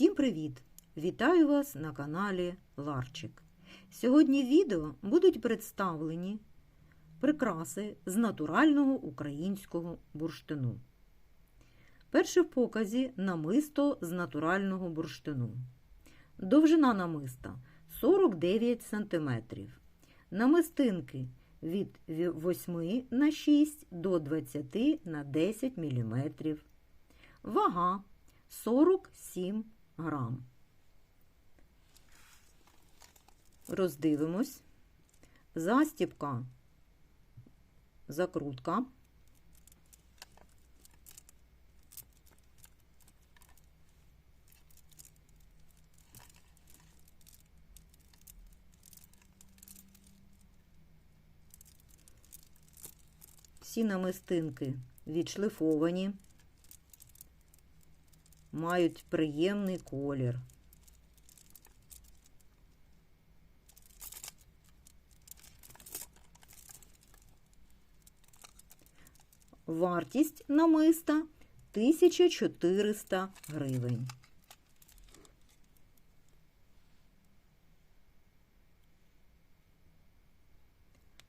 Всім привіт! Вітаю вас на каналі Ларчик. Сьогодні в відео будуть представлені прикраси з натурального українського бурштину. Перше в показі намисто з натурального бурштину. Довжина намиста 49 см. Намистинки від 8 на 6 до 20 на 10 мм. Вага 47 грам. Роздивимось. Застіпка, закрутка. Всі намистинки відшлифовані, мають приємний колір. Вартість намиста 1400 гривень.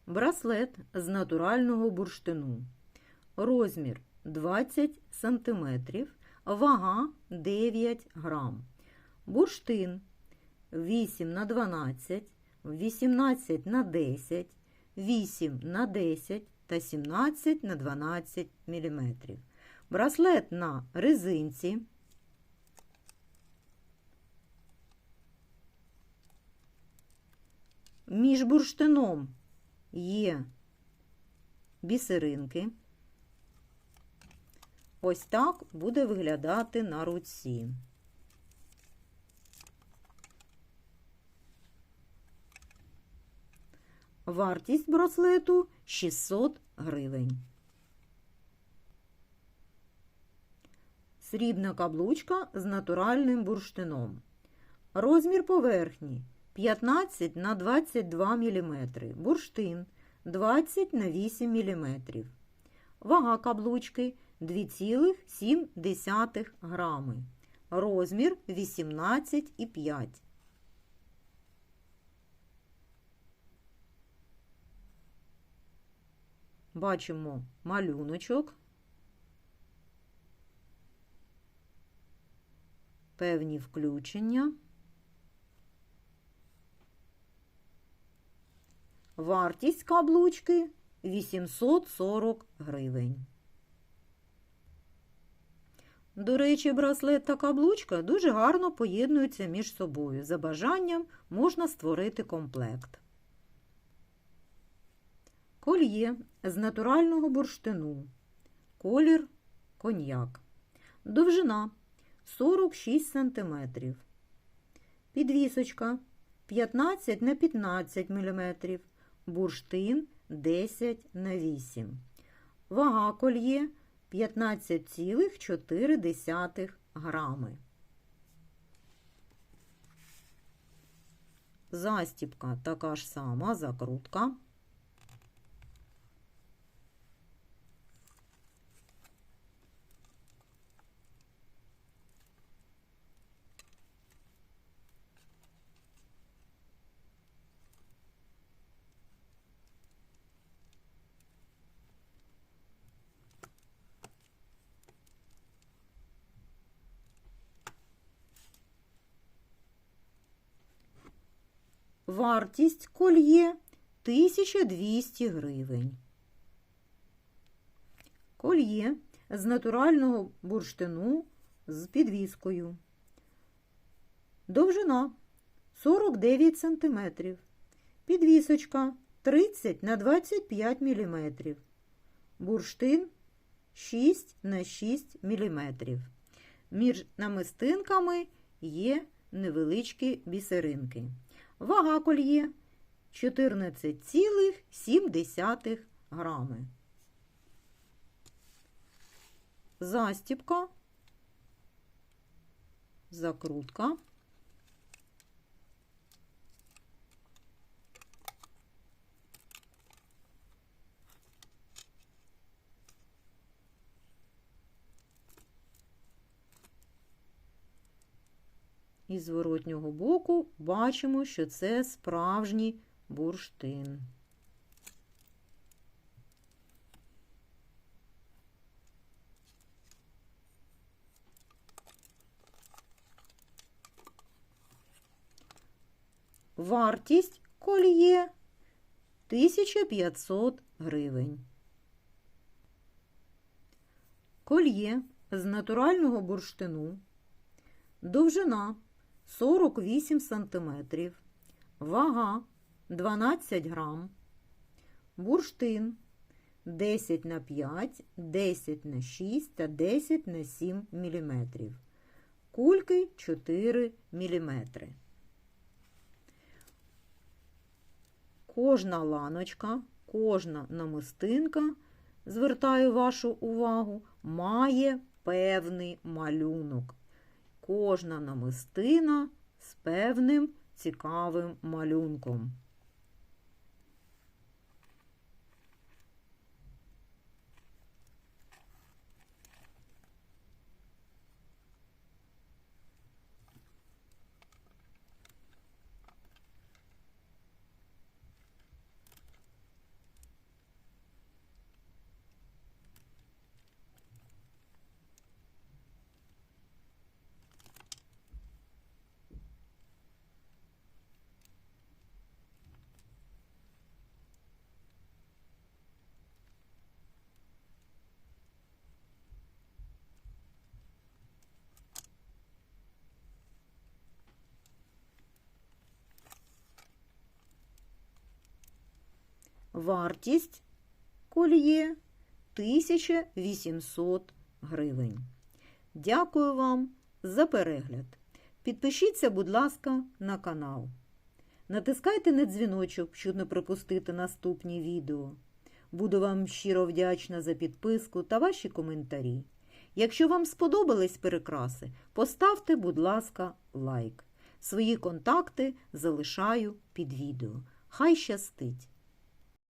Браслет з натурального бурштину. Розмір 20 см, вага 9 грам. Бурштин 8 на 12, 18 на 10, 8 на 10 та 17 на 12 мм. Браслет на резинці. Між бурштином є бісеринки. Ось так буде виглядати на руці. Вартість браслету 600 гривень. Срібна каблучка з натуральним бурштином. Розмір поверхні 15 на 22 мм. Бурштин 20 на 8 мм. Вага каблучки 2,7 грами. Розмір 18,5. Бачимо малюночок, певні включення. Вартість каблучки 840 гривень. До речі, браслет та каблучка дуже гарно поєднуються між собою. За бажанням можна створити комплект. Кольє з натурального бурштину. Колір коньяк. Довжина 46 см. Підвісочка 15 на 15 мм. Бурштин 10 на 8. Вага кольє 15,4 грами. Застіпка така ж сама закрутка. Вартість кольє 1200 гривень. Кольє з натурального бурштину з підвіскою. Довжина 49 см. Підвісочка 30 на 25 мм. Бурштин 6 на 6 мм. Між намистинками є невеличкі бісеринки. Вага кольє 14,7 грами. Застіпка, закрутка. І з зворотнього боку бачимо, що це справжній бурштин. Вартість кольє 1500 гривень. Кольє з натурального бурштину. Довжина 48 см. Вага 12 грам. Бурштин 10 на 5, 10 на 6 та 10 на 7 мм. Кульки 4 мм. Кожна ланочка, кожна намистинка, звертаю вашу увагу, має певний малюнок. Кожна намистина з певним цікавим малюнком. Вартість кольє 1800 гривень. Дякую вам за перегляд. Підпишіться, будь ласка, на канал. Натискайте на дзвіночок, щоб не пропустити наступні відео. Буду вам щиро вдячна за підписку та ваші коментарі. Якщо вам сподобались перекраси, поставте, будь ласка, лайк. Свої контакти залишаю під відео. Хай щастить!